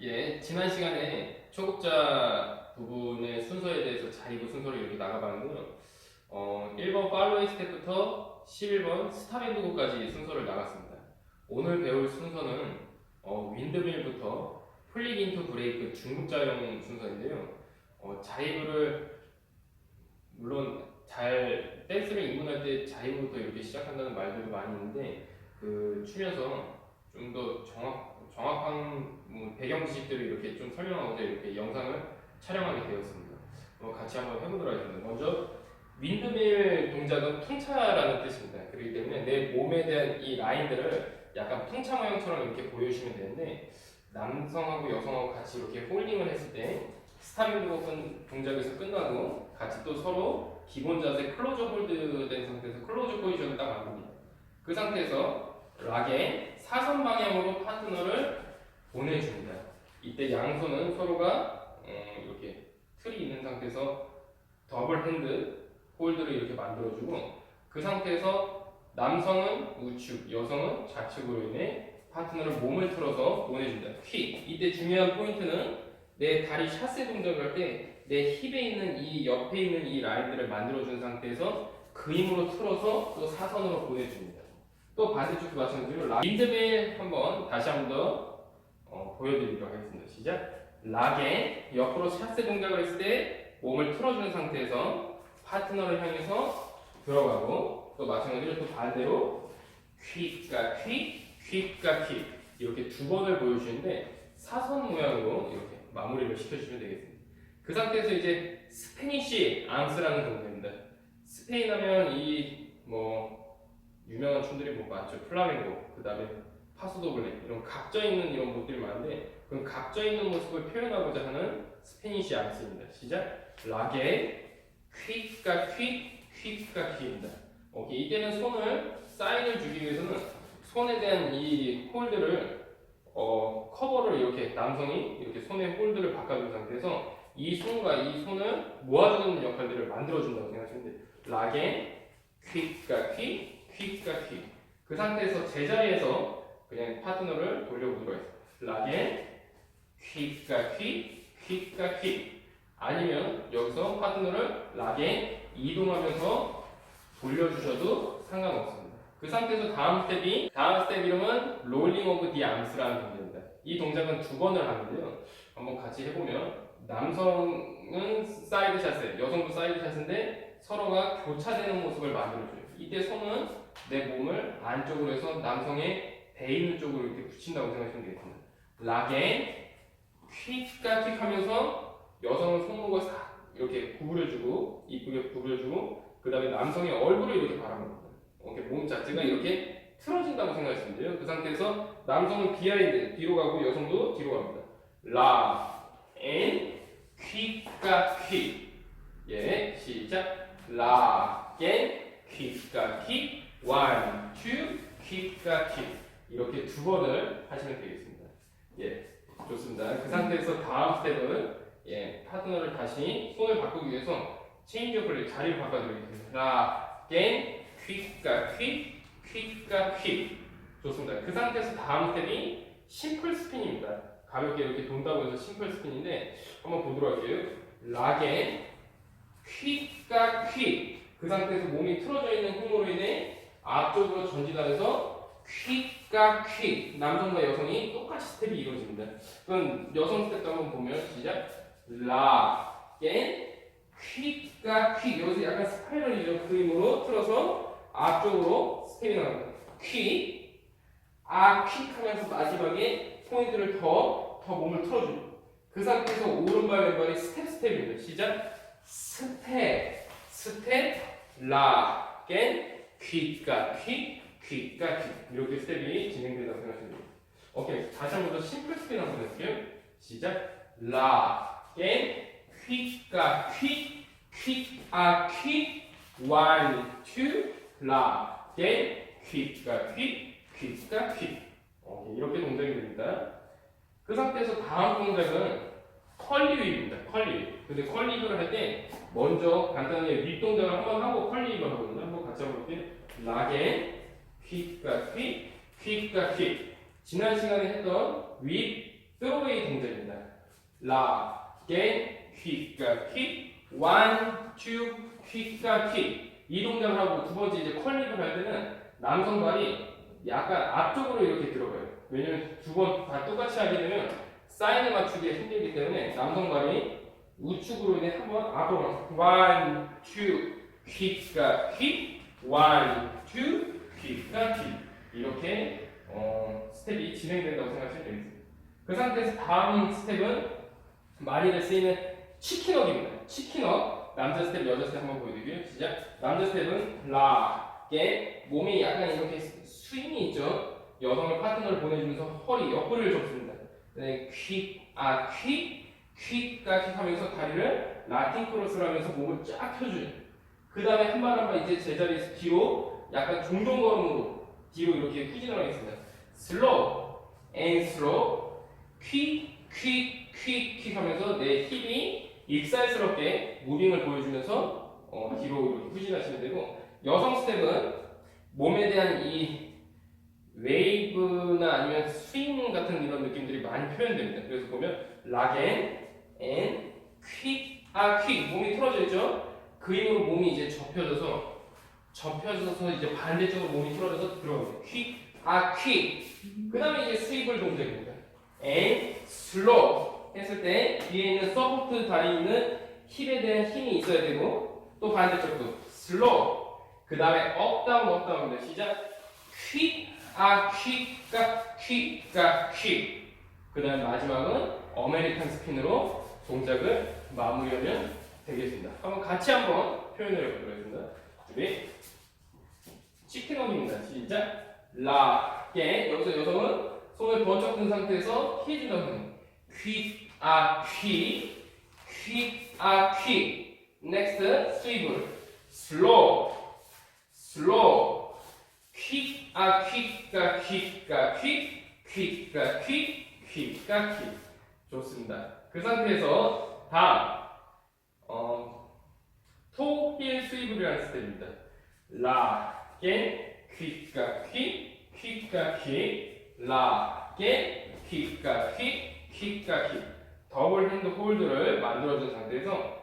예, 지난 시간에 초급자 부분의 순서에 대해서 자리부 순서를 이렇게 나가봤는데요. 어, 1번 팔로잉 스텝부터 11번 스타밴드고까지 순서를 나갔습니다. 오늘 배울 순서는 어, 윈드밀부터 플릭 인투 브레이크 중급자용 순서인데요. 어, 자리부를 물론 잘 댄스를 입문할 때 자리부부터 이렇게 시작한다는 말들도 많이 있는데 그 추면서 좀 더 정확 정확한 뭐 배경 지식들을 이렇게 좀 설명하고자 이렇게 영상을 촬영하게 되었습니다. 어, 같이 한번 해보도록 하겠습니다. 먼저 윈드밀 동작은 풍차라는 뜻입니다. 그렇기 때문에 내 몸에 대한 이 라인들을 약간 풍차 모양처럼 이렇게 보여주시면 되는데 남성하고 여성하고 같이 이렇게 홀딩을 했을 때 스타빌드 동작에서 끝나고 같이 또 서로 기본 자세 클로저 홀드 된 상태에서 클로저 포지션을 딱 만듭니다. 그 상태에서 락의 사선 방향으로 파트너를 보내줍니다. 이때 양손은 서로가 어, 이렇게 틀이 있는 상태에서 더블 핸드 홀드를 이렇게 만들어주고 그 상태에서 남성은 우측, 여성은 좌측으로 인해 파트너를 몸을 틀어서 보내준다. 퀵. 이때 중요한 포인트는 내 다리 샷세 동작을 할 때 내 힙에 있는 이 옆에 있는 이 라인들을 만들어준 상태에서 그 힘으로 틀어서 또 사선으로 보내줍니다. 또 반대쪽도 마찬가지로 락. 윈드밀 한번 다시 한번 더 어, 보여드리도록 하겠습니다. 시작. 락에 옆으로 샷세 동작을 했을 때 몸을 틀어주는 상태에서 파트너를 향해서 들어가고 또 마찬가지로 또 반대로 퀵과 퀵, 퀵과 퀵 이렇게 두 번을 보여주시는데 사선 모양으로 이렇게 마무리를 시켜주시면 되겠습니다. 그 상태에서 이제 스페니쉬 앙스라는 동작입니다. 스페인 하면 이뭐 유명한 춤들이 뭐 많죠. 플라멩고, 그 다음에 파소도블레 이런 각져 있는 이런 모습들이 많은데 그런 각져 있는 모습을 표현하고자 하는 스페니쉬 앙스입니다. 시작. 락에 퀵과 퀵, 퀵과 퀵입니다. 오케이. 이때는 손을 사인을 주기 위해서는 손에 대한 이 홀드를 어, 커버를 이렇게 남성이 이렇게 손에 홀드를 바꿔준 상태에서 이 손과 이 손을 모아주는 역할들을 만들어준다고 생각하시면 돼요. 락에 퀵과 퀵, 퀵과 퀵. 그 상태에서 제자리에서 그냥 파트너를 돌려보도록 하겠습니다. 락에 퀵과 퀵, 퀵과 퀵. 아니면 여기서 파트너를 락에 이동하면서 돌려주셔도 상관없습니다. 그 상태에서 다음 스텝이 다음 스텝 이름은 롤링 오브 디 암스라는 동작입니다. 이 동작은 두 번을 하는데요. 한번 같이 해보면 남성은 사이드 샷을, 여성도 사이드 샷인데 서로가 교차되는 모습을 만들어줘요. 이때 손은 내 몸을 안쪽으로 해서 남성의 배 있는 쪽으로 이렇게 붙인다고 생각하시면 되겠습니다. 락에 퀵과 퀵 하면서 여성은 손목을 싹 이렇게 구부려주고 이쁘게 구부려주고 그 다음에 남성의 얼굴을 이렇게 바라봅니다. 이렇게 몸 자체가 이렇게 틀어진다고 생각하시면 돼요. 그 상태에서 남성은 비하인드 뒤로 가고 여성도 뒤로 갑니다. 라, 앤, 퀵과 퀵. 예, 시작. 라, 앤, 퀵과 퀵. 원, 투, 퀵과 퀵. 이렇게 두 번을 하시면 되겠습니다. 예, 좋습니다. 그 상태에서 다음 스텝은 예, 파트너를 다시 손을 바꾸기 위해서 체인지 오브를 자리를 바꿔드리겠습니다. 라, 앤, 퀵과 퀵, 퀵과 퀵. 좋습니다. 그 상태에서 다음 스텝이 심플 스핀입니다. 가볍게 이렇게 돈다고 해서 심플 스핀인데 한번 보도록 할게요. 락에 퀵과 퀵. 그 상태에서 몸이 틀어져 있는 힘으로 인해 앞쪽으로 전진하면서 퀵과 퀵. 남성과 여성이 똑같이 스텝이 이루어집니다. 그럼 여성 스텝도 한번 보면 시작. 락에 퀵과 퀵. 여기서 약간 스파이럴이죠. 그 힘으로 틀어서 앞쪽으로 스텝이 나갑니다. 퀵, 아, 퀵 하면서 마지막에 포인트를 더, 더 몸을 틀어줍니다. 그 상태에서 오른발, 왼발이 스텝, 스텝입니다. 시작. 스텝, 스텝, 라, 겐, 퀵과 퀵, 퀵과 퀵. 이렇게 스텝이 진행된다고 생각하시면 됩니다. 오케이. 다시 한 번 더 심플 스핀 한번 해볼게요. 시작. 라, 겐, 퀵과 퀵, 퀵, 아, 퀵, 원, 투, 라, 겐, 퀵과 퀵, 퀵과 퀵. 어, 이렇게 동작이 됩니다. 그 상태에서 다음 동작은 컬리입입니다. 컬리. 근데 컬리를 할 때 먼저 간단하게 윗 동작을 한번 하고 컬리를 하거든요. 한번 같이 한번 볼게요. 락에 퀵과 퀵, 퀵과 퀵. 지난 시간에 했던 윗, throwaway 동작입니다. 라, get, quick가 quick, one, two, quick가 quick. 이 동작을 하고 두 번째 이제 컬립을 할 때는 남성 발이 약간 앞쪽으로 이렇게 들어가요. 왜냐면 두 번 다 똑같이 하게 되면 사인을 맞추기 힘들기 때문에 남성 발이 우측으로 인해 한번 앞으로 가서 quick가 quick, one, quick가 quick. 이렇게 어, 스텝이 진행된다고 생각하시면 되겠습니다. 그 상태에서 다음 스텝은 많이들 쓰이는 치킨업입니다. 치킨업 남자 스텝, 여자 스텝 한번 보여드릴게요. 시작. 남자 스텝은 라, 게 몸이 약간 이렇게 스윙이 있죠. 여성을 파트너를 보내주면서 허리 옆구리를 접습니다. 네, 퀵, 아, 퀵, 퀵까지 하면서 다리를 라틴 크로스를 하면서 몸을 쫙 펴줘요. 그 다음에 한 발 한 발 이제 제자리에서 뒤로 약간 종종 걸음으로 뒤로 이렇게 후진을 하겠습니다. 슬로우 앤 슬로우 퀵, 퀵, 퀵, 퀵 하면서 내 힙이 익살스럽게 무빙을 보여주면서 어, 뒤로 이렇게 후진하시면 되고 여성 스텝은 몸에 대한 이 웨이브나 아니면 스윙 같은 이런 느낌들이 많이 표현됩니다. 그래서 보면 락앤 앤 퀵, 아 퀵, 몸이 틀어져 있죠? 그 힘으로 몸이 이제 접혀져서 접혀져서 이제 반대쪽으로 몸이 틀어져서 들어가요. 퀵, 아 퀵. 그 다음에 이제 스위블 동작입니다. 앤 슬로우 했을 때 뒤에 있는 서포트 다리 있는 힙에 대한 힘이 있어야 되고 또 반대쪽도 슬로우 그 다음에 업다운 업다운입니다. 시작 퀵, 아 퀵가 퀵가 퀵. 그 다음 마지막은 어메리칸 스핀으로 동작을 마무리하면 되겠습니다. 한번 같이 한번 표현을 해보도록 하겠습니다. 준비. 치킨업입니다. 시작. 라, 깨. 여기서 여성은 손을 번쩍 든 상태에서 피해준다고 합니다. 퀵, 아, 퀵. 퀵, 아, 퀵. 넥스트, 스위블. 슬로우. 슬로우. 퀵, 아, 퀵가, 퀵가, 퀵. 퀵가, 퀵. 퀵가, 퀵. 좋습니다. 그 상태에서 다음, 어, 토힐 스위블이라는 스텝입니다. 라, 겐, 퀵가, 퀵, 퀵가, 퀵, 라, 겐, 퀵가, 퀵, 퀵가, 퀵. 더블 핸드 홀드를 만들어준 상태에서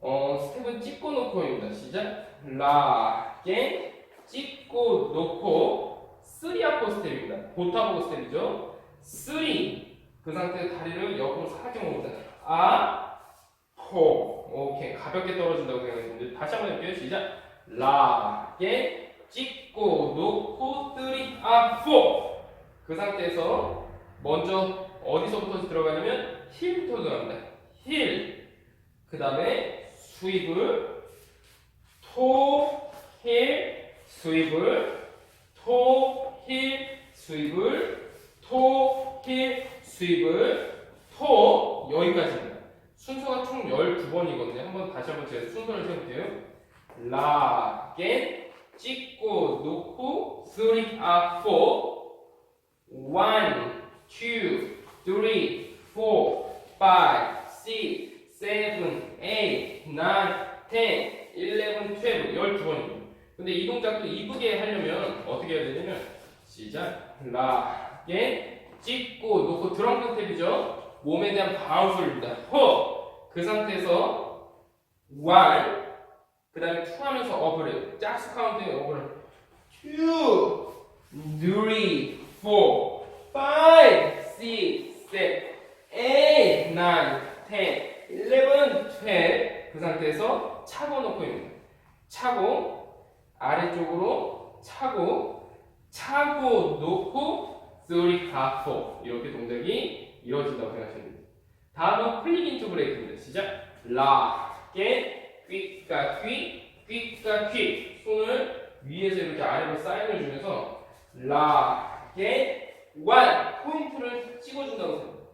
어, 스텝은 찍고 놓고입니다. 시작. 라, 겐, 찍고 놓고 쓰리 아포 스텝입니다. 보타보고 스텝이죠. 쓰리. 그 상태에서 다리를 옆으로 살짝 모읍니다. 아, 포. 오케이. 가볍게 떨어진다고 생각했는데 다시 한번 해볼게요. 시작. 라, 게, 찍고, 놓고, 쓰리, 아, 포. 그 상태에서 먼저 어디서부터 들어가냐면 힐부터 들어갑니다. 힐. 그 다음에 스윕을, 토, 힐, 스윕을, 토, 힐, 스윕을, 토, 힐, 스윕을, 토, 여기까지입니다. 순서가 총 12번이거든요. 한번 다시 한번 제가 순서를 세볼게요. 라, 겐, 찍고, 놓고, 쓰리, 아, 포, one, two, three, four, five, six, seven, eight, nine, ten, eleven, twelve, 12번입니다. 근데 이 동작도 이쁘게 하려면 어떻게 해야 되냐면 시작, 라, 겐, 찍고, 놓고 드럼 스텝이죠. 몸에 대한 바운스입니다. 허! 그 상태에서 one, 그 다음에 투 하면서 업을 해요. 짝수 카운트에 해요. two, three, four, five, six, seven, eight, nine, ten, eleven, twelve. 그 상태에서 차고 놓고 있는 차고 아래쪽으로 차고 차고 놓고 three, four 이렇게 동작이 이루어진다고 생각하시면 됩니다. 다음은 플릭 인투 브레이크입니다. 시작. 라, 게, 퀵가 퀵, 퀵가 퀵. 손을 위에서 이렇게 아래로 사인을 주면서 라, 게, 원 포인트를 찍어준다고 생각합니다.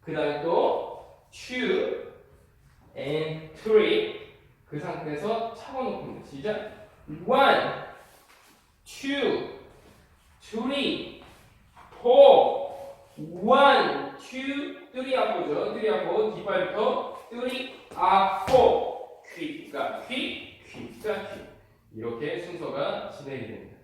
그 다음에 또 two and three 그 상태에서 차고 놓습니다. 시작. one, two, three, four, one, two, three 아포죠. three 아포 뒷발부터 three, 아포 퀵가 퀵, 퀵가 퀵 이렇게 순서가 진행이 됩니다.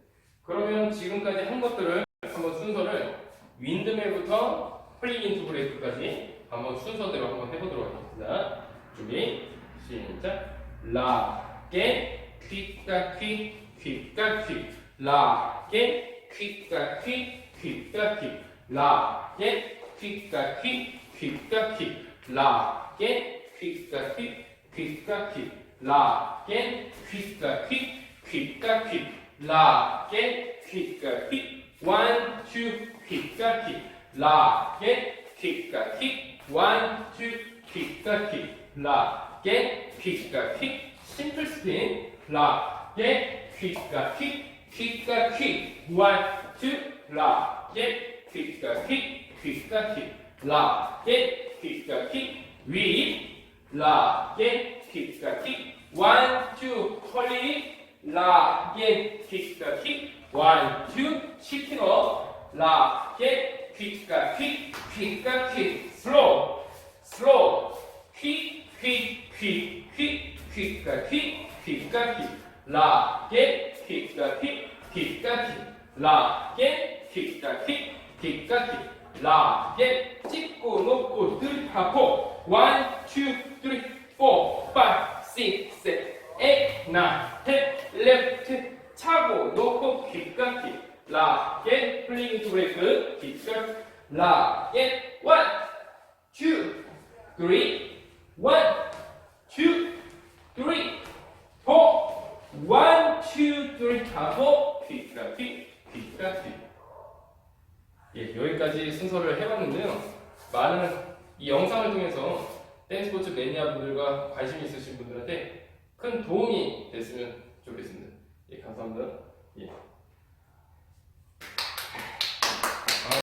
그러면 지금까지 한 것들을 한번 순서를 윈드밀부터 인투 브레이크까지 한번 순서대로 한번 해보도록 하겠습니다. 준비 시작 라게 퀵과 퀵 퀵과 퀵 라게 퀵과 퀵 퀵과 퀵 라게 퀵과 퀵 퀵과 퀵 라게 퀵과 퀵 퀵과 퀵 라게 퀵과 퀵 퀵과 퀵 라게 퀵과 퀵 one two 퀵과 퀵 라게 퀵과 퀵 one two 퀵과 퀵 라게 퀵과 퀵 심플 스핀 라게 퀵과 퀵 퀵과 퀵 one two 라게 퀵과 퀵 퀵과 퀵 라게 퀵과 퀵 위, 라게 킥과 킥, 원, 투, 컬리, 라게 킥과 킥, 원, 투, 치킨업, 라게 킥과 킥, 킥과 킥, 슬로우, 슬로우, 킥, 킥, 킥, 킥, 킥과 킥, 킥과 킥, 라게 킥과 킥, 킥과 킥, 라게 찍고 놓고 들하고 원, 투, 쓰리, 포, 파이, 식, 세, 에잇, 나인, 텐, 레프트. 차고 놓고 킥 라게 플링 투 브레이크. 킥과 라게 원, 투, 쓰리, 원, 투, 쓰리, 포, 원, 투, 쓰리 하고 킥과 킥, 킥과 킥 예, 여기까지 순서를 해봤는데요. 많은 이 영상을 통해서 댄스 스포츠 매니아 분들과 관심 있으신 분들한테